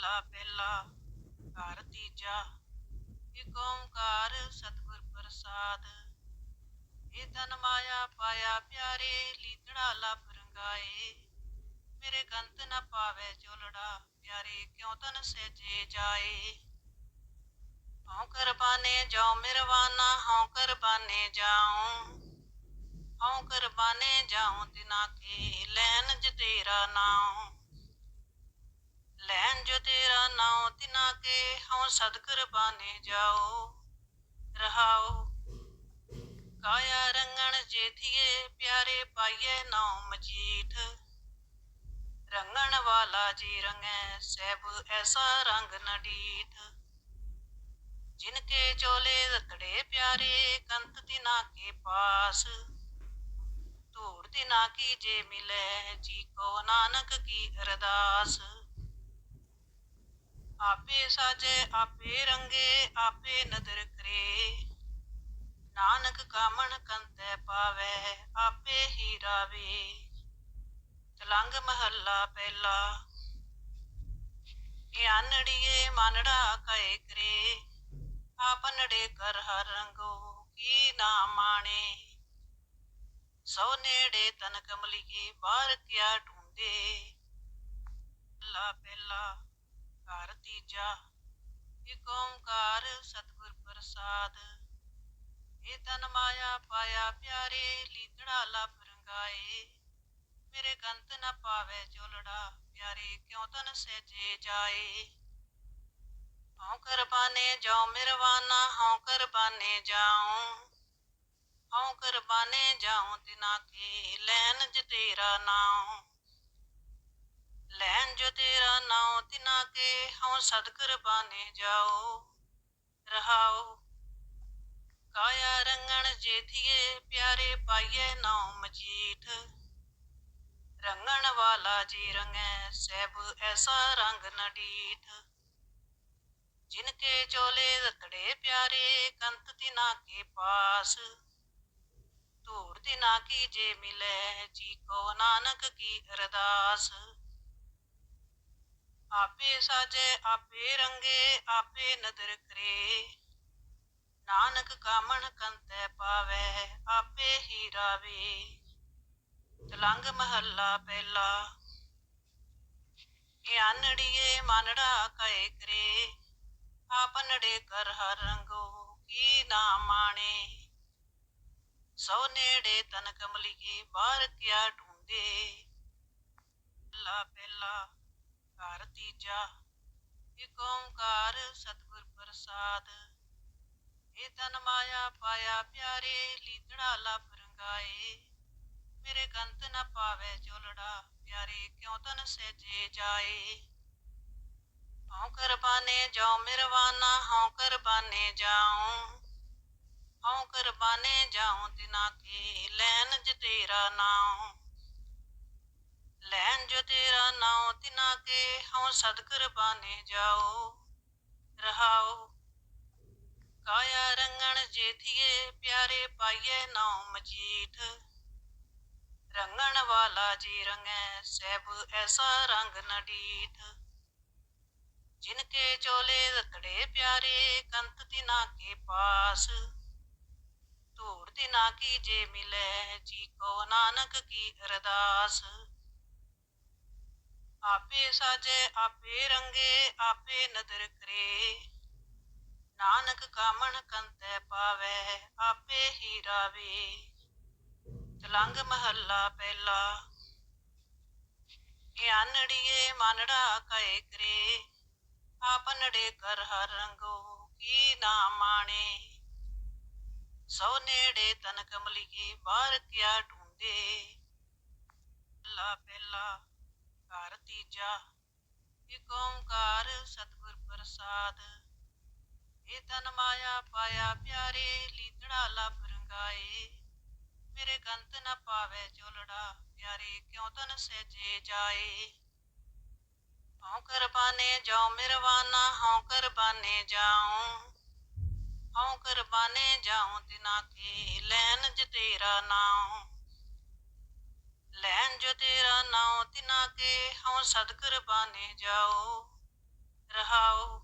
ਮਹੱਲਾ ਪਹਿਲਾ ਘਰ ਤੀਜਾ, ਇਕ ਓੰਕਾਰ ਸਤਿਗੁਰ ਪ੍ਰਸਾਦ। ਇਹ ਤਨ ਮਾਇਆ ਪਾਇਆ ਪਿਆਰੇ ਲੀਤੜਾ ਲੱਭ ਰੰਗਾਏ। ਮੇਰੇ ਗੰਤ ਨ ਪਾਵੇ ਚੋਲੜਾ, ਪਿਆਰੇ ਕਿਉ ਤਨ ਸਹਿਜੇ ਜਾਏ? ਹਉ ਕਰਬਾਨੇ ਜਾਉ ਮਿਰਵਾਨਾ, ਹਉ ਕਰਬਾਨੇ ਜਾਉ। ਹਉ ਕਰਬਾਨੇ ਜਾਉ ਤਿਨਾ ਕੇ ਲੈਨ ਜ ਤੇਰਾ ਨਾਉ। ਲੈਨ ਜੋ ਤੇਰਾ ਨਾਉ ਤਿਨਾ ਕੇ, ਹਉ ਸਦ ਕਰਬਾਨੇ ਜਾਓ, ਰਹਾਓ। ਕਾਇਆ ਰੰਗਣ ਜੇਥੀਏ ਪਿਆਰੇ ਪਾਈਏ ਨਾਉ ਮਜੀਠ। ਰੰਗਣ ਵਾਲਾ ਜੀ ਰੰਗੈ, ਸਹਿਬ ਐਸਾ ਰੰਗ ਨ ਡੀਠ। ਜਿਨ ਕੇ ਚੋਲੇ ਰਤੜੇ ਪਿਆਰੇ, ਕੰਤ ਤਿਨਾ ਕੇ ਪਾਸ। ਧੂੜ ਤਿਨਾ ਕੀ ਜੇ ਮਿਲੇ, ਜੀ ਕੋ ਨਾਨਕ ਕੀ ਅਰਦਾਸ। ਆਪੇ ਸਾਜੇ, ਆਪੇ ਰੰਗੇ, ਆਪੇ ਨਦਰ ਕਰੇ। ਨਾਨਕ ਕਾਮਣ ਕੰਤੈ ਪਾਵੇ, ਆਪੇ ਹੀ ਰਾਵੇ। ਤਲੰਗ ਮਹੱਲਾ ਪਹਿਲਾ। ਇਹ ਆਨੜੀਏ ਮਨੜਾ ਕਏ ਕਰੇ। ਆਪਨੜੇ ਕਰ ਹਰ ਰੰਗੋ, ਕੀ ਨਾ ਮਾਣੇ ਸੋ ਨੇੜੇ ਤਨ ਕਮਲੀਏ, ਬਾਹਰ ਕਿਆ ਢੂੰਡੇ ਲਾ ਪਹਿਲਾ। ਘਰ ਤੀਜਾ, ਇਕ ਓੰਕਾਰ ਸਤਿਗੁਰ ਪ੍ਰਸਾਦ। ਇਹ ਤਨ ਮਾਇਆ ਪਾਇਆ ਪਿਆਰੇ ਲੀਤੜਾ ਲੱਭ ਰੰਗਾਏ। ਮੇਰੇ ਗੰਤ ਨ ਪਾਵੇ ਚੋਲੜਾ ਪਿਆਰੇ ਕਿਉ ਤਨ ਸਹਿਜੇ ਜਾਏ? ਹਉ ਕਰਬਾਨੇ ਜਾਉ ਮਿਰਵਾਨਾ, ਹਉ ਕਰਬਾਨੇ ਜਾਉ। ਹਉ ਕਰਬਾਨੇ ਜਾਉ ਤਿਨਾ ਕੀ ਲੈਨ ਜ ਤੇਰਾ ਨਾਉ। ਲੈਣ ਜੋ ਤੇਰਾ ਨਾਉ ਤਿਨਾ ਕੇ, ਹਉ ਸਦ ਕਰਬਾਨੇ ਜਾਓ, ਰਹਾਓ। ਕਾਇਆ ਰੰਗਣ ਜੇਥੀਏ ਪਿਆਰੇ ਪਾਈਏ ਨਾਉ ਮਜੀਠ। ਰੰਗਣ ਵਾਲਾ ਜੀ ਰੰਗੈ, ਸਹਿਬ ਐਸਾ ਰੰਗ ਨ ਡੀਠ। ਜਿਨ ਕੇ ਚੋਲੇ ਰਤੜੇ ਪਿਆਰੇ, ਕੰਤ ਤਿਨਾ ਕੇ ਪਾਸ। ਧੂੜ ਤਿਨਾ ਕੀ ਜੇ ਮਿਲੇ, ਜੀ ਕੋ ਨਾਨਕ ਕੀ ਅਰਦਾਸ। ਆਪੇ ਸਾਜੇ, ਆਪੇ ਰੰਗੇ, ਆਪੇ ਨਦਰ ਕਰੇ। ਨਾਨਕ ਕਾਮਣ ਕੰਤੈ ਪਾਵੇ, ਆਪੇ ਹੀ ਰਾਵੇ। ਤਲੰਗ ਮਹੱਲਾ ਪਹਿਲਾ। ਇਹ ਆਨੜੀਏ ਮਨੜਾ ਕਏ ਕਰੇ। ਆਪਨੜੇ ਕਰ ਹਰ ਰੰਗੋ, ਕੀ ਨਾ ਮਾਣੇ ਸੋ ਨੇੜੇ ਤਨ ਕਮਲੀਏ, ਬਾਹਰ ਕਿਆ ਢੂੰਡੇ ਲਾ ਪਹਿਲਾ। ਘਰ ਤੀਜਾ, ਇਕ ਓੰਕਾਰ ਸਤਿਗੁਰ ਪ੍ਰਸਾਦ। ਇਹ ਤਨ ਮਾਇਆ ਪਾਇਆ ਪਿਆਰੇ, ਲੀਤੜਾ ਲੱਭ ਰੰਗਾਏ। ਮੇਰੇ ਗੰਤ ਨ ਪਾਵੇ ਚੋਲੜਾ, ਪਿਆਰੇ ਕਿਉ ਤਨ ਸਹਿਜੇ ਜਾਏ? ਹਉ ਕਰਬਾਨੇ ਜਾਉ ਮਿਰਵਾਨਾ, ਹਉ ਕਰਬਾਨੇ ਜਾਉ। ਹਉ ਕਰਬਾਨੇ ਜਾਉ ਤਿਨਾ ਕੀ ਲੈਨ ਜ ਤੇਰਾ ਨਾਉ। ਲੈਨ ਜੋ ਤੇਰਾ ਨਾਉ ਤਿਨਾ ਕੇ ਹਉ ਸਦ ਕਰਬਾਨੇ ਜਾਓ, ਰਹਾਓ। ਕਾਇਆ ਰੰਗਣ ਜੇਥੀਏ ਪਿਆਰੇ ਪਾਈਏ ਨਾਉ ਮਜੀਠ। ਰੰਗਣ ਵਾਲਾ ਜੀ ਰੰਗੈ, ਸਹਿਬ ਐਸਾ ਰੰਗ ਨ ਡੀਠ ਜਿਨ ਕੇ ਚੋਲੇ ਰਤੜੇ ਪਿਆਰੇ, ਕੰਤ ਤਿਨਾ ਕੇ ਪਾਸ। ਧੂੜ ਤਿਨਾ ਕੀ ਜੇ ਮਿਲੇ, ਜੀ ਕੋ ਨਾਨਕ ਕੀ ਅਰਦਾਸ। ਆਪੇ ਸਾਜੇ, ਆਪੇ ਰੰਗੇ, ਆਪੇ ਨਦਰ ਕਰੇ। ਨਾਨਕ ਕਾਮਣ ਕੰਤੈ ਪਾਵੇ, ਆਪੇ ਹੀ ਰਾਵੇ। ਤਲੰਗ ਮਹੱਲਾ ਪਹਿਲਾ। ਇਹ ਆਨੜੀਏ ਮਨੜਾ ਕਏ ਕਰੇ। ਆਪਨੜੇ ਕਰ ਹਰ ਰੰਗੋ, ਕੀ ਨਾ ਮਾਣੇ। ਸੋ ਨੇੜੇ ਤਨ ਕਮਲੀਏ ਬਾਹਰ ਕਿਆ ਢੂੰਡੇ ਲਾ ਪਹਿਲਾ। ਘਰ ਤੀਜਾ, ਇਕ ਓੰਕਾਰ ਸਤਿਗੁਰ ਪ੍ਰਸਾਦ। ਇਹ ਤਨ ਮਾਇਆ ਪਾਇਆ ਪਿਆਰੇ ਲੀਤੜਾ ਲੱਭ ਰੰਗਾਏ। ਮੇਰੇ ਗੰਤ ਨ ਪਾਵੇ ਚੋਲੜਾ, ਪਿਆਰੇ ਕਿਉ ਤਨ ਸਹਿਜੇ ਜਾਏ? ਹਉ ਕਰਬਾਨੇ ਜਾਉ ਮਿਰਵਾਨਾ, ਹਉ ਕਰਬਾਨੇ ਜਾਉ। ਹਉ ਕਰਬਾਨੇ ਜਾਉ ਤਿਨਾ ਕੇ ਲੈਨ ਜ ਤੇਰਾ ਨਾਉ। ਲੈਣ ਜੋ ਤੇਰਾ ਨਾਉ ਤਿਨਾ ਕੇ, ਹਉ ਸਦ ਕਰਬਾਨੇ ਜਾਓ ਰਹਾਉ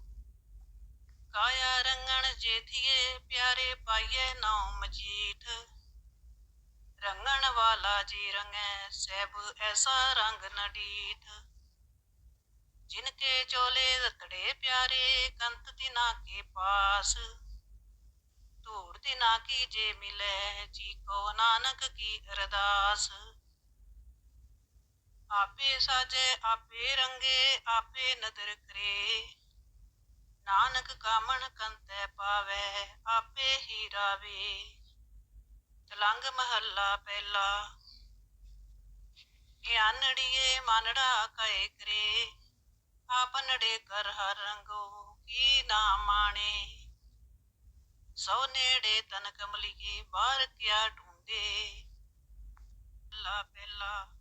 ਕਾਇਆ ਰੰਗਣ ਜੇਥੀਏ, ਪਿਆਰੇ ਪਾਈਏ ਨਾਉ ਮਜੀਠ। ਰੰਗਣ ਵਾਲਾ ਜੀ ਰੰਗੈ, ਸਹਿਬ ਐਸਾ ਰੰਗ ਨ ਡੀਠ ਜਿਨ ਕੇ ਚੋਲੇ ਰਤੜੇ ਪਿਆਰੇ, ਕੰਤ ਤਿਨਾ ਕੇ ਪਾਸ। ਧੂੜ ਤਿਨਾ ਕੀ ਜੇ ਮਿਲੇ, ਜੀ ਕੋ ਨਾਨਕ ਕੀ ਅਰਦਾਸ। ਆਪੇ ਸਾਜੇ, ਆਪੇ ਰੰਗੇ, ਆਪੇ ਨਦਰ ਕਰੇ। ਨਾਨਕ ਕਾਮਣ ਕੰਤੈ ਪਾਵੇ, ਆਪੇ ਹੀ ਰਾਵੇ। ਤਲੰਗ ਮਹੱਲਾ ਪਹਿਲਾ। ਗਿਆਨੜੀਏ ਮਨੜਾ ਕਏ ਕਰੇ। ਆਪਨੜੇ ਕਰ ਹਰ ਰੰਗੋ, ਕੀ ਨਾ ਮਾਣੇ। ਸੋ ਨੇੜੇ ਤਨ ਕਮਲੀਏ, ਬਾਹਰ ਕਿਆ ਢੂੰਡੇ ਲਾ ਪਹਿਲਾ।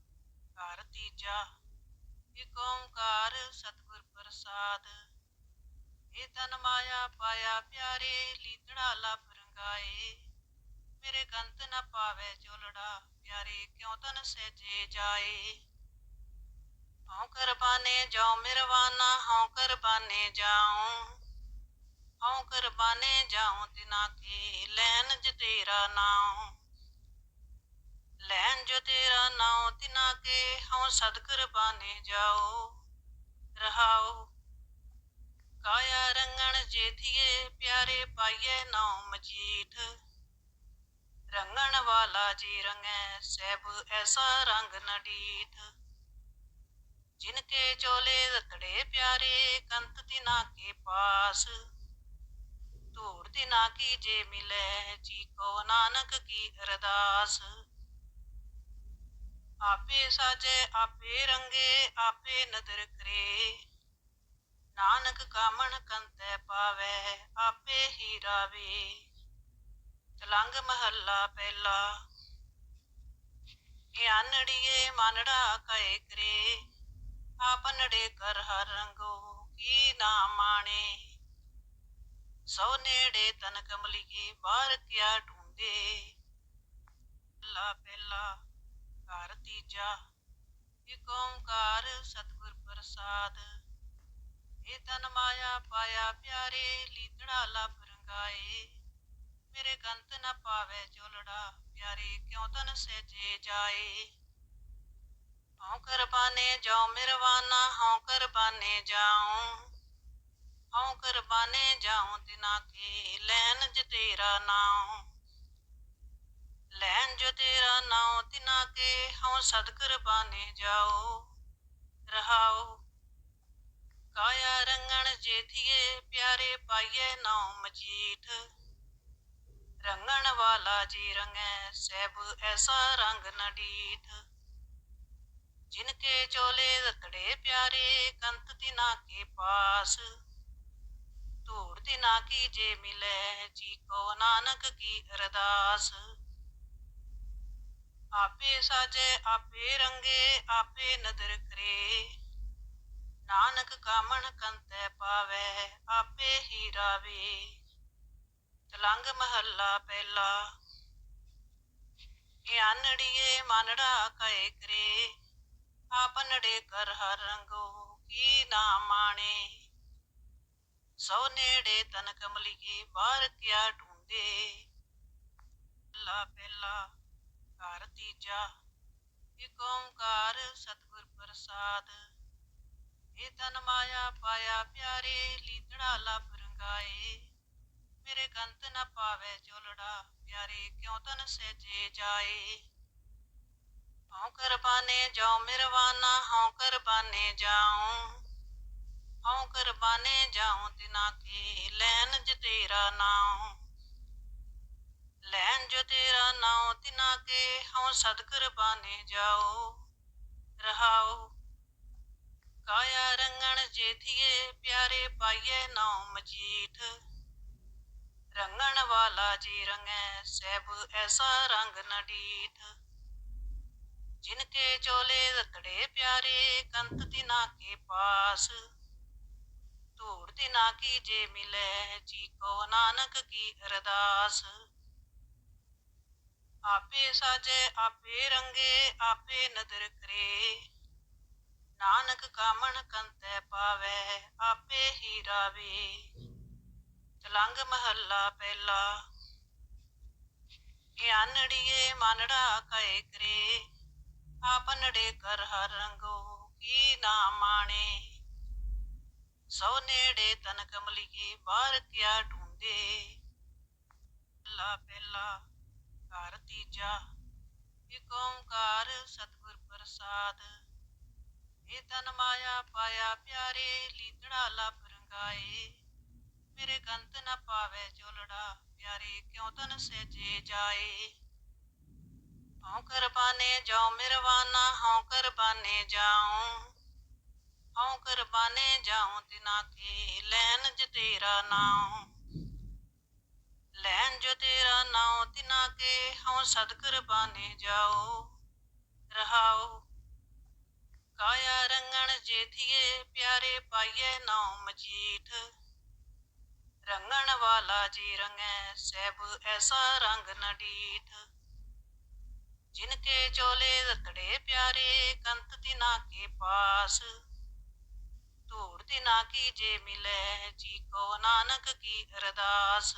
ਘਰ ਤੀਜਾ, ਇਕ ਓੰਕਾਰ ਸਤਿਗੁਰ ਪ੍ਰਸਾਦ। ਇਹ ਤਨ ਮਾਇਆ, ਪਾਇਆ ਪਿਆਰੇ, ਲੀਤੜਾ ਲੱਭ ਰੰਗਾਏ। ਮੇਰੇ ਕੰਤ ਨ ਪਾਵੇ ਚੋਲੜਾ, ਪਿਆਰੇ ਕਿਉ ਤਨ ਸਹਿਜੇ ਜਾਏ? ਹਉ ਕਰਬਾਨੇ ਜਾਉ ਮਿਰਵਾਨਾ, ਹਉ ਕਰਬਾਨੇ ਜਾਉ। ਹਉ ਕਰਬਾਨੇ ਜਾਉ ਤਿਨਾ ਕੀ ਲੈਨ ਜ ਤੇਰਾ ਨਾਉ। ਲੈਣ ਜੋ ਤੇਰਾ ਨਾਉ ਤਿਨਾ ਕੇ, ਹਉ ਸਦ ਕਰਬਾਨੇ ਜਾਉ ਰਹਾਉ ਕਾਇਆ ਰੰਗਣ ਜੇਥੀਏ ਪਿਆਰੇ ਪਾਈਏ ਨਾਉ ਮਜੀਠ। ਰੰਗਣ ਵਾਲਾ ਜੀ ਰੰਗੈ, ਸਹਿਬ ਐਸਾ ਰੰਗ ਨ ਡੀਠ ਜਿਨ ਕੇ ਚੋਲੇ ਰਤੜੇ ਪਿਆਰੇ, ਕੰਤ ਦਿਨਾ ਕੇ ਪਾਸ। ਧੂੜ ਤਿਨਾ ਕੀ ਜੇ ਮਿਲੇ, ਜੀ ਕੋ ਨਾਨਕ ਕੀ ਅਰਦਾਸ। ਆਪੇ ਸਾਜੇ, ਆਪੇ ਰੰਗੇ, ਆਪੇ ਨਦਰ ਕਰੇ। ਨਾਨਕ ਕਾਮਣ ਕੰਤੈ ਪਾਵੇ, ਆਪੇ ਹੀ ਰਾਵੇ। ਤਲੰਗ ਮਹੱਲਾ ਪਹਿਲਾ। ਗਿਆਨੜੀਏ ਮਨੜਾ ਕਏ ਕਰੇ। ਆਪਨੜੇ ਕਰ ਹਰ ਰੰਗੋ, ਕੀ ਨਾ ਮਾਣੇ। ਸੋ ਨੇੜੇ ਤਨ ਕਮਲੀਏ ਬਾਹਰ ਕਿਆ ਢੂੰਡੇ ਲਾ ਪਹਿਲਾ। ਘਰ ਤੀਜਾ, ਇਕ ਓੰਕਾਰ ਸਤਿਗੁਰ ਪ੍ਰਸਾਦ। ਏ ਤਨ ਮਾਇਆ ਪਾਇਆ ਪਿਆਰੇ ਲੀਤੜਾ ਲੱਭ ਰੰਗਾਏ। ਮੇਰੇ ਕੰਤ ਨ ਪਾਵੇ ਚੋਲੜਾ ਪਿਆਰੇ ਕਿਉ ਤਨ ਸਹਿਜੇ ਜਾਏ? ਹਉ ਕਰਬਾਨੇ ਜਾਉ ਮਿਰਵਾਨਾ, ਹਉ ਕਰਬਾਨੇ ਜਾਉ। ਹਉ ਕਰਬਾਨੇ ਜਾਉ ਤਿਨਾ ਕੇ ਲੈਨ ਜ ਤੇਰਾ ਨਾਉ। ਲੈਨ ਜੋ ਤੇਰਾ ਨਾਉ ਤਿਨਾ ਕੇ, ਹਉ ਸਦ ਕਰਬਾਨੇ ਜਾਉ ਰਹਾਉ ਕਾਇਆ ਰੰਗਣ ਜੇਥੀਏ ਪਿਆਰੇ ਪਾਈਏ ਨਾਉ ਮਜੀਠ। ਰੰਗਣ ਵਾਲਾ ਜੀ ਰੰਗੈ, ਸਹਿਬ ਐਸਾ ਰੰਗ ਨ ਡੀਠ। ਜਿਨ ਕੇ ਚੋਲੇ ਰਤੜੇ ਪਿਆਰੇ, ਕੰਤ ਤਿਨਾ ਕੇ ਪਾਸ। ਧੂੜ ਤਿਨਾ ਕੀ ਜੇ ਮਿਲੇ, ਜੀ ਕੋ ਨਾਨਕ ਕੀ ਅਰਦਾਸ। ਆਪੇ ਸਾਜੇ, ਆਪੇ ਰੰਗੇ, ਆਪੇ ਨਦਰ ਕਰੇ। ਨਾਨਕ ਕਾਮਣ ਕੰਤੈ ਪਾਵੇ, ਆਪੇ ਹੀ ਰਾਵੇ। ਤਲੰਗ ਮਹੱਲਾ ਪਹਿਲਾ। ਗਿਆਨੜੀਏ ਮਨੜਾ ਕਏ ਕਰੇ। ਆਪਨੜੇ ਕਰ ਹਰ ਰੰਗੋ, ਕੀ ਨਾ ਮਾਣੇ। ਸੋ ਨੇੜੇ ਤਨ ਕਮਲੀਏ ਬਾਹਰ ਕਿਆ ਢੂੰਡੇ ਲਾ ਪਹਿਲਾ। ਘਰ ਤੀਜਾ, ਇਕ ਓੰਕਾਰ ਸਤਿਗੁਰ ਪ੍ਰਸਾਦ। ਇਹ ਤਨ ਮਾਇਆ ਪਾਇਆ ਪਿਆਰੇ ਲੀਤੜਾ ਲੱਭ ਰੰਗਾਏ। ਮੇਰੇ ਕੰਤ ਨ ਪਾਵੇ ਚੋਲੜਾ ਪਿਆਰੇ ਕਿਉ ਤਨ ਸਹਿਜੇ ਜਾਏ? ਹਉ ਕਰਬਾਨੇ ਜਾਉ ਮਿਰਵਾਨਾ, ਹਉ ਕਰਬਾਨੇ ਜਾਉ। ਹਉ ਕਰਬਾਨੇ ਜਾਉ ਤਿਨਾ ਕੀ ਲੈਨ ਜ ਤੇਰਾ ਨਾਉ। ਲੈਣ ਜੋ ਤੇਰਾ ਨਾਉ ਤਿਨਾ ਕੇ, ਹਉ ਸਦ ਕਰਬਾਨੇ ਜਾਉ ਰਹਾਉ ਕਾਇਆ ਰੰਗਣ ਜੇਥੀਏ ਪਿਆਰੇ ਪਾਈਏ ਨਾਉ ਮਜੀਠ। ਰੰਗਣ ਵਾਲਾ ਜੀ ਰੰਗੈ, ਸਹਿਬ ਐਸਾ ਰੰਗ ਨ ਜਿਨ ਕੇ ਚੋਲੇ ਰਤੜੇ ਪਿਆਰੇ, ਕੰਤ ਤਿਨਾ ਕੇ ਪਾਸ। ਧੂੜ ਤਿਨਾ ਕੀ ਜੇ ਮਿਲੇ, ਜੀ ਕੋ ਨਾਨਕ ਕੀ ਅਰਦਾਸ। ਆਪੇ ਸਾਜੇ, ਆਪੇ ਰੰਗੇ, ਆਪੇ ਨਦਰ ਕਰੇ। ਨਾਨਕ ਕਾਮਣ ਕੰਤੈ ਪਾਵੇ, ਆਪੇ ਹੀ ਹੀਰਾ ਵੇ ਤਲੰਗ ਮਹੱਲਾ ਪਹਿਲਾ। ਗਿਆਨੜੀਏ ਆਨੜੀਏ ਮਾਨੜਾ ਕਏ ਕਰੇ। ਆਪਨੜੇ ਕਰ ਹਰ ਰੰਗੋ, ਕੀ ਨਾ ਮਾਣੇ ਸੋ ਨੇੜੇ ਤਨ ਕਮਲੀਏ, ਬਾਹਰ ਕਿਆ ਢੂੰਡੇ ਲਾ ਪਹਿਲਾ। ਘਰ ਤੀਜਾ, ਇਕ ਓੰਕਾਰ ਸਤਿਗੁਰ ਪ੍ਰਸਾਦ। ਇਹ ਤਨ ਮਾਇਆ ਪਾਇਆ ਪਿਆਰੇ ਲੀਤੜਾ ਲੱਭ ਰੰਗਾਏ। ਮੇਰੇ ਕੰਤ ਨ ਪਾਵੇ ਚੋਲੜਾ ਪਿਆਰੇ ਕਿਉ ਤਨ ਸਹਿਜੇ ਜਾਏ? ਹਉ ਕਰਬਾਨੇ ਜਾਉ ਮਿਰਵਾਨਾ, ਹਉ ਕਰਬਾਨੇ ਜਾਉ। ਹਉ ਕਰਬਾਨੇ ਜਾਉ ਤਿਨਾ ਕੇ ਲੈਨ ਜ ਤੇਰਾ ਨਾਉ। ਲੈਨ ਜੋ ਤੇਰਾ ਨਾਉ ਤਿਨਾ ਕੇ, ਹਉ ਸਦ ਕਰਬਾਨੇ ਜਾਉ ਰਹਾਉ ਕਾਇਆ ਰੰਗਣ ਜੇਥੀਏ ਪਿਆਰੇ ਪਾਈਏ ਨਾਉ ਮਜੀਠ। ਰੰਗਣ ਵਾਲਾ ਜੀ ਰੰਗੈ, ਸਹਿਬ ਐਸਾ ਰੰਗ ਨ ਡੀਠ। ਜਿਨ ਕੇ ਚੋਲੇ ਰਤੜੇ ਪਿਆਰੇ, ਕੰਤ ਤਿਨਾ ਕੇ ਪਾਸ। ਧੂੜ ਤਿਨਾ ਕੀ ਜੇ ਮਿਲੇ, ਜੀ ਕੋ ਨਾਨਕ ਕੀ ਅਰਦਾਸ।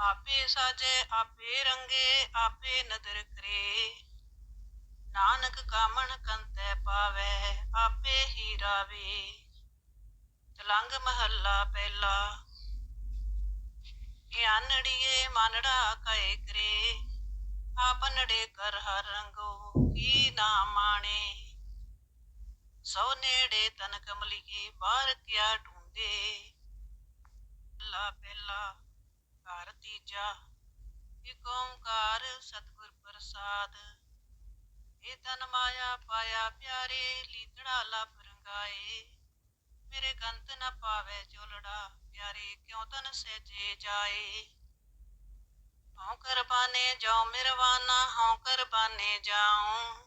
ਆਪੇ ਸਾਜੇ, ਆਪੇ ਰੰਗੇ, ਆਪੇ ਨਦਰ ਕਰੇ। ਨਾਨਕ ਕਾਮਣ ਕੰਤੈ ਪਾਵੇ, ਆਪੇ ਹੀ ਰਾਵੇ। ਤਲੰਗ ਮਹੱਲਾ ਪਹਿਲਾ। ਇਹ ਆਨੜੀਏ ਮਾਨੜਾ ਕਏ ਕਰੇ। ਆਪਨੜੇ ਕਰ ਹਰ ਰੰਗੋ, ਕੀ ਨਾ ਮਾਣੇ ਸੋ ਨੇੜੇ ਤਨ ਕਮਲੀਏ, ਬਾਹਰ ਕਿਆ ਢੂੰਡੇ ਲਾ ਪਹਿਲਾ। ਘਰ ਇਕ ਓੰਕਾਰ ਸਤਿਗੁਰ ਪ੍ਰਸਾਦ। ਇਹ ਤਨ ਮਾਇਆ ਪਾਇਆ ਪਿਆਰੇ, ਲੀਤੜਾ ਲੱਭ ਰੰਗਾਏ। ਮੇਰੇ ਕੰਤ ਨ ਪਾਵੇ ਚੋਲੜਾ, ਪਿਆਰੇ ਕਿਉ ਤਨ ਸਹਿਜੇ ਜਾਏ? ਹਉ ਕਰਬਾਨੇ ਜਾਉ ਮਿਰਵਾਨਾ, ਹਉ ਕਰਬਾਨੇ ਜਾਉ।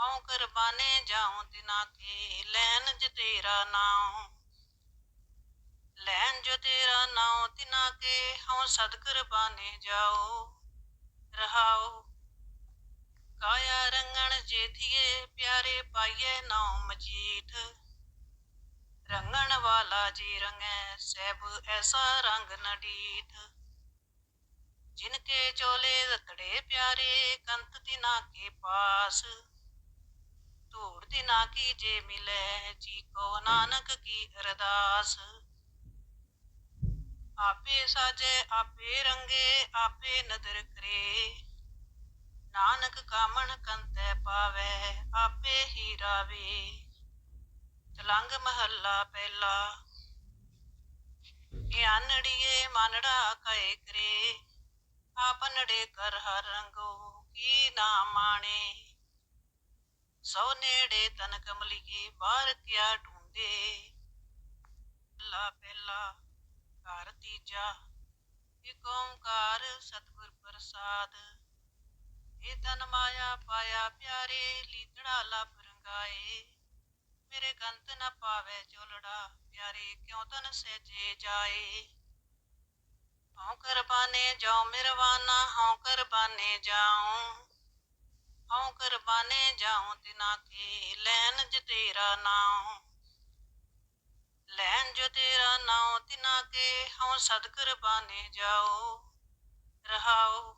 ਹਉ ਕਰਬਾਨੇ ਜਾਉ ਤਿਨਾ ਕੇ ਲੈਨ ਜ ਤੇਰਾ ਨਾਉ। ਲੈਣ ਜੋ ਤੇਰਾ ਨਾਉ ਤਿਨਾ ਕੇ, ਹਉ ਸਦ ਕਰਬਾਨੇ ਜਾਉ ਰਹਾਉ ਕਾਇਆ ਰੰਗਣ ਜੇਥੀਏ ਪਿਆਰੇ ਪਾਈਏ ਨਾਉ ਮਜੀਠ। ਰੰਗਣ ਵਾਲਾ ਜੀ ਰੰਗੈ, ਸਹਿਬ ਐਸਾ ਰੰਗ ਨ ਡੀਠ। ਜਿਨ ਚੋਲੇ ਰਤੜੇ ਪਿਆਰੇ, ਕੰਤ ਤਿਨਾ ਕੇ ਪਾਸ। ਧੂੜ ਤਿਨਾ ਕੀ ਜੇ ਮਿਲੇ, ਜੀ ਕੋ ਨਾਨਕ ਕੀ ਅਰਦਾਸ। ਆਪੇ ਸਾਜੇ, ਆਪੇ ਰੰਗੇ, ਆਪੇ ਨਦਰ ਕਰੇ। ਨਾਨਕ ਕਾਮਣ ਕੰਤੈ ਪਾਵੇ, ਆਪੇ ਹੀ ਰਾਵੇ। ਤਲੰਗ ਮਹੱਲਾ ਪਹਿਲਾ। ਇਹ ਮਾਨੜਾ ਕਏ ਕਰੇ। ਆਪਨੜੇ ਕਰ ਹਰ ਰੰਗੋ, ਕੀ ਨਾ ਮਾਣੇ। ਸੋ ਨੇੜੇ ਤਨ ਕਮਲੀਏ ਬਾਹਰ ਕਿਆ ਢੂੰਡੇ ਲਾ ਪਹਿਲਾ। ਘਰ ਤੀਜਾ, ਇਕ ਓੰਕਾਰ ਸਤਿਗੁਰ ਪ੍ਰਸਾਦ। ਇਹ ਤਨ ਮਾਇਆ ਪਾਇਆ ਪਿਆਰੇ ਲੀਤੜਾ ਲੱਭ ਰੰਗਾਏ ਮੇਰੇ ਕੰਤ ਨ ਪਾਵੇ ਚੋਲੜਾ ਪਿਆਰੇ ਕਿਉ ਤਨ ਸਹਿਜੇ ਜਾਏ? ਹਉ ਕਰਬਾਨੇ ਜਾਉ ਮਿਰਵਾਨਾ, ਹਉ ਕਰਬਾਨੇ ਜਾਉ। ਹਉ ਕਰਬਾਨੇ ਜਾਉ ਤਿਨਾ ਕੀ ਲੈਨ ਜ ਤੇਰਾ ਨਾਉ। ਲੈਣ ਜੋ ਤੇਰਾ ਨਾਉ ਤਿਨਾ ਕੇ, ਹਉ ਸਦ ਕਰਬਾਨੇ ਜਾਉ ਰਹਾਉ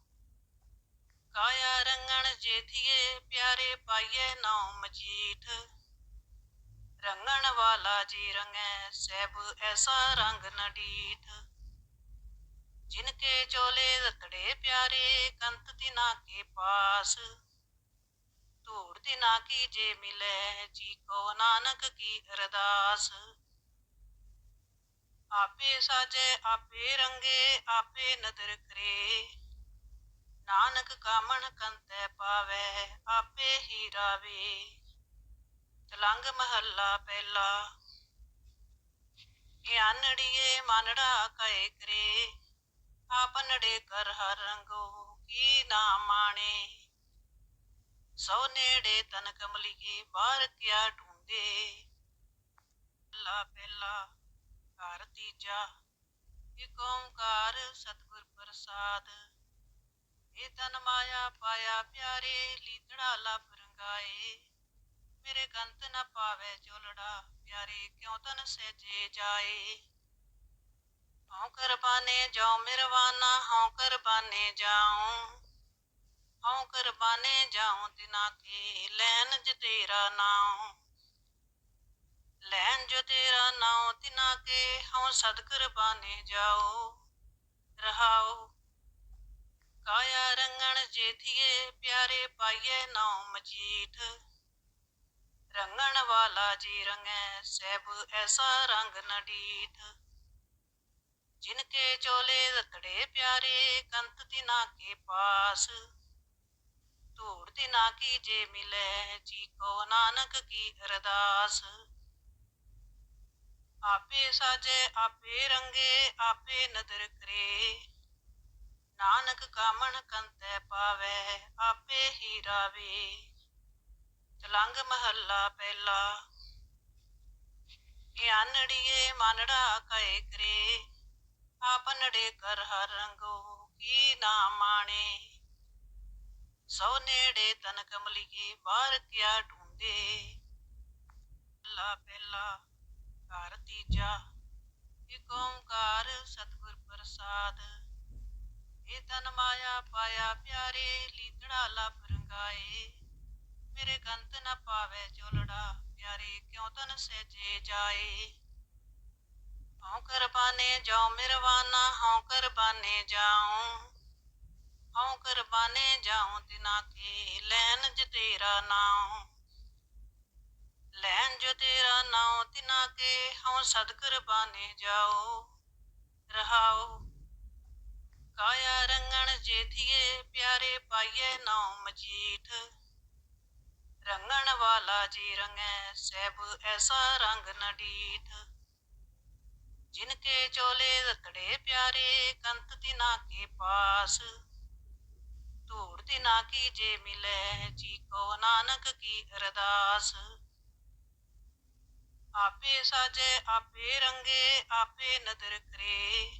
ਕਾਇਆ ਰੰਗਣ ਜੇਥੀਏ ਪਿਆਰੇ ਪਾਈਏ ਨਾਉ ਮਜੀਠ। ਰੰਗਣ ਵਾਲਾ ਜੀ ਰੰਗੈ, ਸਹਿਬ ਐਸਾ ਰੰਗ ਨ ਡੀਠ। ਜਿਨ ਕੇ ਚੋਲੇ ਰਤੜੇ ਪਿਆਰੇ, ਕੰਤ ਤਿਨਾ ਕੇ ਪਾਸ। ਧੂੜ ਤਿਨਾ ਕੀ ਜੇ ਮਿਲੇ, ਜੀ ਕੋ ਨਾਨਕ ਕੀ ਅਰਦਾਸ। ਆਪੇ ਸਾਜੇ, ਆਪੇ ਰੰਗੇ, ਆਪੇ ਨਦਰ ਕਰੇ। ਨਾਨਕ ਕਾਮਣ ਕੰਤੈ ਪਾਵੇ, ਆਪੇ ਹੀ ਰਾਵੇ। ਤਲੰਗ ਮਹੱਲਾ ਪਹਿਲਾ। ਇਹ ਆਨੜੀਏ ਮਾਨੜਾ ਕਏ ਕਰੇ। ਆਪਨੜੇ ਕਰ ਹਰ ਰੰਗੋ, ਕੀ ਨਾ ਮਾਣੇ। ਸੋ ਨੇੜੇ ਤਨ ਕਮਲੀਏ, ਬਾਹਰ ਕਿਆ ਢੂੰਡੇ ਲਾ ਪਹਿਲਾ। ਘਰ ਤੀਜਾ, ਇਕ ਓੰਕਾਰ ਸਤਿਗੁਰ ਪ੍ਰਸਾਦ। ਇਹ ਤਨ ਮਾਇਆ ਪਾਇਆ ਪਿਆਰੇ, ਲੀਤੜਾ ਲੱਭ ਰੰਗਾਏ। ਮੇਰੇ ਕੰਤ ਨ ਪਾਵੇ ਚੋਲੜਾ, ਪਿਆਰੇ ਪਿਆਰੇ ਕਿਉਂ ਤਨ ਸਹਿਜੇ ਜਾਏ? ਹਉ ਕਰਬਾਨੇ ਜਾਉ ਮਿਰਵਾਨਾ, ਹਉ ਕਰਬਾਨੇ ਜਾਉ। ਹਉ ਕਰਬਾਨੇ ਜਾਉ ਤਿਨਾ ਕੇ ਲੈਨ ਜ ਤੇਰਾ ਨਾਉ। ਲੈਣ ਜੋ ਤੇਰਾ ਨਾਉ ਤਿਨਾ ਕੇ, ਹਉ ਸਦ ਕਰਬਾਨੇ ਜਾਉ ਰਹਾਉ ਕਾਇਆ ਰੰਗਣ ਜੇਥੀਏ ਪਿਆਰੇ ਪਾਈਏ ਨਾਉ ਮਜੀਠ। ਰੰਗਣ ਵਾਲਾ ਜੀ ਰੰਗੈ, ਸਹਿਬ ਐਸਾ ਰੰਗ ਨ ਡੀਠ ਜਿਨ ਕੇ ਚੋਲੇ ਰਤੜੇ ਪਿਆਰੇ, ਕੰਤ ਤਿਨਾ ਕੇ ਪਾਸ। ਧੂੜ ਤਿਨਾ ਕੀ ਜੇ ਮਿਲੇ, ਜੀ ਕੋ ਨਾਨਕ ਕੀ ਅਰਦਾਸ। ਆਪੇ ਸਾਜੇ, ਆਪੇ ਰੰਗੇ, ਆਪੇ ਨਦਰ ਕਰੇ। ਨਾਨਕ ਕਾਮਣ ਕੰਤੈ ਪਾਵੇ, ਆਪੇ ਹੀ ਰਾਵੇ। ਤਲੰਗ ਮਹੱਲਾ ਪਹਿਲਾ। ਗਿਆਨੜੀਏ ਮਨੜਾ ਕਏ ਕਰੇ। ਆਪਨੜੇ ਕਰ ਹਰ ਰੰਗੋ, ਕੀ ਨਾ ਮਾਣੇ। ਸੋ ਨੇੜੇ ਤਨ ਕਮਲੀਏ, ਬਾਹਰ ਕਿਆ ਢੂੰਡੇ ਲਾ ਪਹਿਲਾ। ਘਰ ਤੀਜਾ, ਇਕ ਓੰਕਾਰ ਸਤਿਗੁਰ ਪ੍ਰਸਾਦ। ਇਹ ਤਨ ਮਾਇਆ ਪਾਇਆ ਪਿਆਰੇ ਲੀਤੜਾ ਲੱਭ ਰੰਗਾਏ। ਮੇਰੇ ਕੰਤ ਨ ਪਾਵੇ ਚੋਲੜਾ ਪਿਆਰੇ ਕਿਉ ਤਨ ਸਹਿਜੇ ਜਾਏ? ਹਉ ਕਰਬਾਨੇ ਜਾਉ ਮਿਰਵਾਨਾ, ਹਉ ਕਰਬਾਨੇ ਜਾਉ। ਹਉ ਕਰਬਾਨੇ ਜਾਉ ਤਿਨਾ ਕੇ ਲੈਨ ਜ ਤੇਰਾ ਨਾਉ। ਤਿਨਾ ਹਉ ਸਦ ਕਰਬਾਨੇ ਜਾਉ ਰਹਾਉ ਕਾਇਆ ਰੰਗਣ ਜੇਥੀਏ ਪਿਆਰੇ ਪਾਈਏ ਨਾਉ ਮਜੀਠ। ਰੰਗਣ ਵਾਲਾ ਜੀ ਰੰਗੈ, ਸਹਿਬ ਐਸਾ ਰੰਗ ਨ ਡੀਠ ਜਿਨ ਕੇ ਚੋਲੇ ਰਤੜੇ ਪਿਆਰੇ, ਕੰਤ ਤਿਨਾ ਕੇ ਪਾਸ। ਧੂੜ ਤਿਨਾ ਕੀ ਜੇ ਮਿਲੈ, ਜੀ ਕੋ ਨਾਨਕ ਕੀ ਅਰਦਾਸ। ਆਪੇ ਸਾਜੇ, ਆਪੇ ਰੰਗੇ, ਆਪੇ ਨਦਰ ਕਰੇ।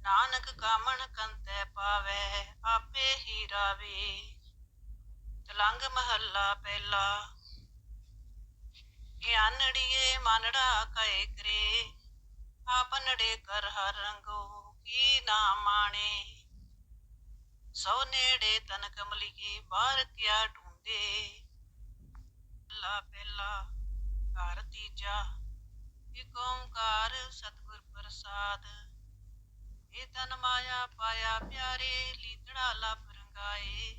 ਨਾਨਕ ਕਾਮਣ ਕੰਤੈ ਪਾਵੇ, ਆਪੇ ਹੀ ਰਾਵੇ। ਤਲੰਗ ਮਹੱਲਾ ਪਹਿਲਾ। ਗਿਆਨੜੀਏ ਮਨੜਾ ਕਏ ਕਰੇ। ਆਪਨੜੇ ਕਰ ਹਰ ਰੰਗੋ, ਕੀ ਨਾ ਮਾਣੇ। ਸੋ ਨੇੜੇ ਤਨ ਕਮਲੀਏ ਬਾਹਰ ਕਿਆ ਢੂੰਡੇ ਲਾ ਪਹਿਲਾ। ਘਰ ਤੀਜਾ, ਇਕ ਓੰਕਾਰ ਸਤਿਗੁਰ ਪ੍ਰਸਾਦ। ਏ ਤਨ ਮਾਇਆ ਪਾਇਆ ਪਿਆਰੇ ਲੀਤੜਾ ਲੱਭ ਰੰਗਾਏ।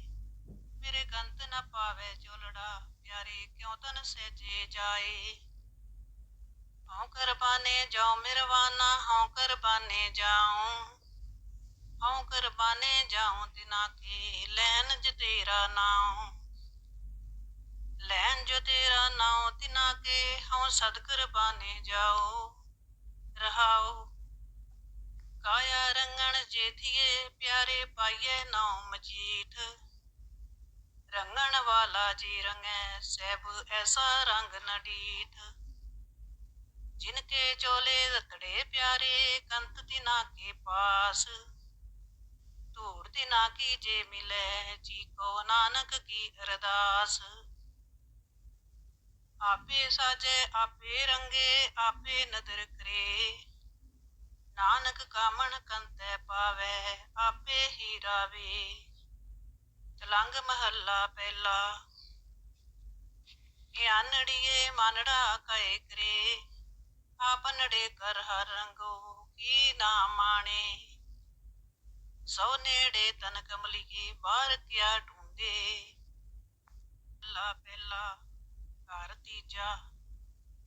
ਮੇਰੇ ਕੰਤ ਨ ਪਾਵੇ ਚੋਲੜਾ, ਪਿਆਰੇ ਕਿਉ ਤਨ ਸਹਿਜੇ ਜਾਏ? ਹਉ ਕਰਬਾਨੇ ਜਾਉ ਮਿਰਵਾਨਾ, ਹਉ ਕਰਬਾਨੇ ਜਾਉ। ਹਉ ਕਰਬਾਨੇ ਜਾਉ ਤਿਨਾ ਕੇ ਲੈਨ ਜ ਤੇਰਾ ਨਾਉ। ਲੈਣ ਜੋ ਤੇਰਾ ਨਾਉ ਤਿਨਾ ਕੇ, ਹਉ ਸਦ ਕਰਬਾਨੇ ਜਾਉ ਰਹਾਉ ਕਾਇਆ ਰੰਗਣ ਜੇਥੀਏ ਪਿਆਰੇ ਪਾਈਏ ਨਾਉ ਮਜੀਠ। ਰੰਗਣ ਵਾਲਾ ਜੀ ਰੰਗੈ, ਸਹਿਬ ਐਸਾ ਰੰਗ ਨ ਜਿਨ ਕੇ ਚੋਲੇ ਰਤੜੇ ਪਿਆਰੇ, ਕੰਤ ਤਿਨਾ ਕੇ ਪਾਸ। ਧੂੜ ਤਿਨਾ ਕੀ ਜੇ ਮਿਲੇ, ਜੀ ਕੋ ਨਾਨਕ ਕੀ ਅਰਦਾਸ। ਆਪੇ ਸਾਜੇ, ਆਪੇ ਰੰਗੇ, ਆਪੇ ਨਦਰ ਕਰੇ। ਨਾਨਕ ਕਾਮਣ ਕੰਤੈ ਪਾਵੇ, ਆਪੇ ਹੀ ਰਾਵੇ। ਤਲੰਗ ਮਹੱਲਾ ਪਹਿਲਾ। ਗਿਆਨੜੀਏ ਮਨੜਾ ਕਏ ਕਰੇ। ਆਪਨੜੇ ਕਰ ਹਰ ਰੰਗੋ, ਕੀ ਨਾ ਮਾਣੇ। ਸੋ ਨੇੜੇ ਤਨ ਕਮਲੀਏ ਬਾਹਰ ਕਿਆ ਢੂੰਡੇ ਲਾ ਪਹਿਲਾ। ਘਰ ਤੀਜਾ,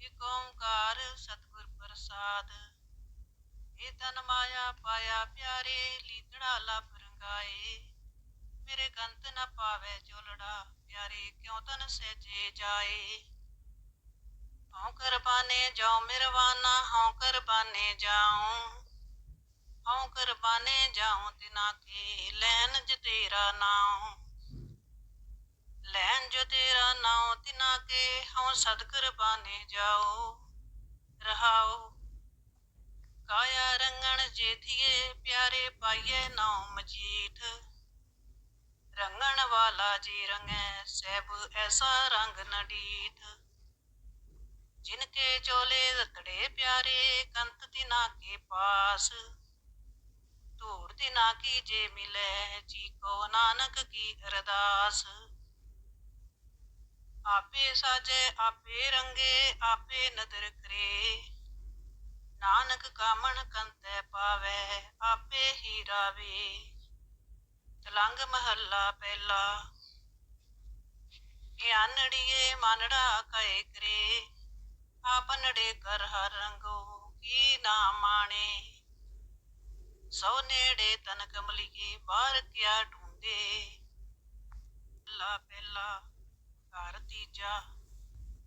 ਇਕ ਓੰਕਾਰ ਸਤਿਗੁਰ ਪ੍ਰਸਾਦ। ਇਹ ਤਨ ਮਾਇਆ ਪਾਇਆ ਪਿਆਰੇ ਲੀਤੜਾ ਲੱਭ ਰੰਗਾਏ। ਮੇਰੇ ਕੰਤ ਨ ਪਾਵੇ ਚੋਲੜਾ ਪਿਆਰੇ ਕਿਉ ਤਨ ਸਹਿਜੇ ਜਾਏ? ਹਉ ਕਰਬਾਨੇ ਜਾਉ ਮਿਰਵਾਨਾ, ਹਉ ਕਰਬਾਨੇ ਜਾਉ। ਹਉ ਕਰਬਾਨੇ ਜਾਉ ਤਿਨਾ ਕੇ ਲੈਨ ਜ ਤੇਰਾ ਨਾਉ। ਲੈਨ ਜੋ ਤੇਰਾ ਨਾਉ ਤਿਨਾ ਕੇ, ਹਉ ਸਦ ਕਰਬਾਨੇ ਜਾਉ ਰਹਾਉ ਕਾਇਆ ਰੰਗਣ ਜੇਥੀਏ ਪਿਆਰੇ ਪਾਈਏ ਨਾਉ ਮਜੀਠ। ਰੰਗਣ ਵਾਲਾ ਜੀ ਰੰਗੈ, ਸਹਿਬ ਐਸਾ ਰੰਗ ਨ ਡੀਠ। ਜਿਨ ਕੇ ਚੋਲੇ ਰਤੜੇ ਪਿਆਰੇ, ਕੰਤ ਦਿਨਾ ਕੇ ਪਾਸ। ਧੂੜ ਦਿਨਾ ਕੀ ਜੇ ਮਿਲੇ, ਜੀ ਕੋ ਨਾਨਕ ਕੀ ਅਰਦਾਸ। ਆਪੇ ਸਾਜੇ, ਆਪੇ ਰੰਗੇ, ਆਪੇ ਨਦਰ ਕਰੇ। ਨਾਨਕ ਕਾਮਣ ਕੰਤੈ ਪਾਵੇ, ਆਪੇ ਹੀ ਰਾਵੇ। ਤਲੰਗ ਮਹੱਲਾ ਪਹਿਲਾ। ਇਹ ਮਨੜਾ ਕਏ ਕਰੇ। ਆਪਨੜੇ ਕਰ ਹਰ ਰੰਗੋ, ਕੀ ਨਾ ਮਾਣੇ ਸੋ ਨੇੜੇ ਤਨ ਕਮਲੀਏ, ਬਾਹਰ ਕਿਆ ਢੂੰਡੇ ਲਾ ਪਹਿਲਾ। ਘਰ ਤੀਜਾ,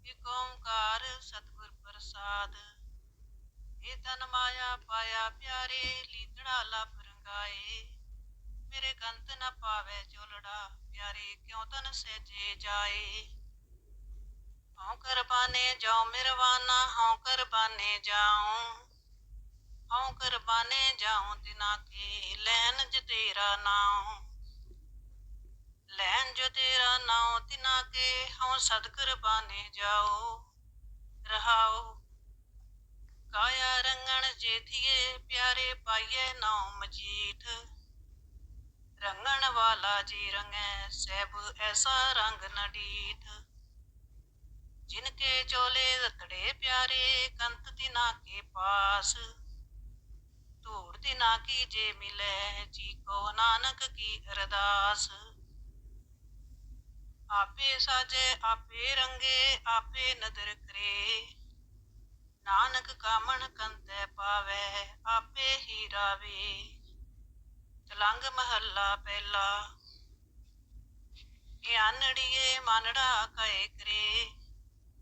ਇਕ ਓੰਕਾਰ ਸਤਿਗੁਰ ਪ੍ਰਸਾਦ। ਇਹ ਤਨ ਮਾਇਆ ਪਾਇਆ ਪਿਆਰੇ, ਲੀਤੜਾ ਲੱਭ ਰੰਗਾਏ। ਮੇਰੇ ਕੰਤ ਨ ਪਾਵੇ ਝੋਲੜਾ, ਪਿਆਰੇ ਕਿਉ ਤਨ ਸਹਿਜੇ ਜਾਏ? ਹਉ ਕਰਬਾਨੇ ਜਾਉ ਮਿਰਵਾਨਾ, ਹਉ ਕਰਬਾਨੇ ਜਾਉ। ਹਉ ਕਰਬਾਨੇ ਜਾਉ ਤਿਨਾ ਕੇ ਲੈਨ ਜ ਤੇਰਾ ਨਾਉ। ਲੈਣ ਜੋ ਤੇਰਾ ਨਾਉ ਤਿਨਾ ਕੇ ਹਉ ਸਦ ਕਰਬਾਨੇ ਜਾਉ ਰਹਾਉ ਕਾਇਆ ਰੰਗਣ ਜੇਥੀਏ ਪਿਆਰੇ ਪਾਈਏ ਨਾਉ ਮਜੀਠ। ਰੰਗਣ ਵਾਲਾ ਜੀ ਰੰਗੈ, ਸਹਿਬ ਐਸਾ ਰੰਗ ਨ ਜਿਨ ਕੇ ਚੋਲੇ ਰਤੜੇ ਪਿਆਰੇ, ਕੰਤ ਤਿਨਾ ਕੇ ਪਾਸ। ਧੂੜ ਤਿਨਾ ਕੀ ਜੇ ਮਿਲੇ, ਜੀ ਕੋ ਨਾਨਕ ਕੀ ਅਰਦਾਸ। ਆਪੇ ਸਾਜੇ, ਆਪੇ ਰੰਗੇ, ਆਪੇ ਨਦਰ ਕਰੇ। ਨਾਨਕ ਕਾਮਣ ਕੰਤੈ ਪਾਵੇ, ਆਪੇ ਹੀ ਰਾਵੇ। ਤਲੰਗ ਮਹੱਲਾ ਪਹਿਲਾ। ਇਹ ਆਨੜੀਏ ਮਨੜਾ ਕਏ ਕਰੇ।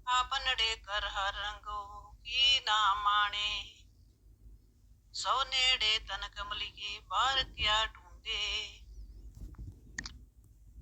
ਆਪਨੜੇ ਕਰ ਹਰ ਰੰਗੋ, ਕੀ ਨਾ ਮਾਣੇ ਸੋ ਨੇੜੇ ਤਨ ਕਮਲੀਏ, ਬਾਹਰ ਕਿਆ ਢੂੰਡੇ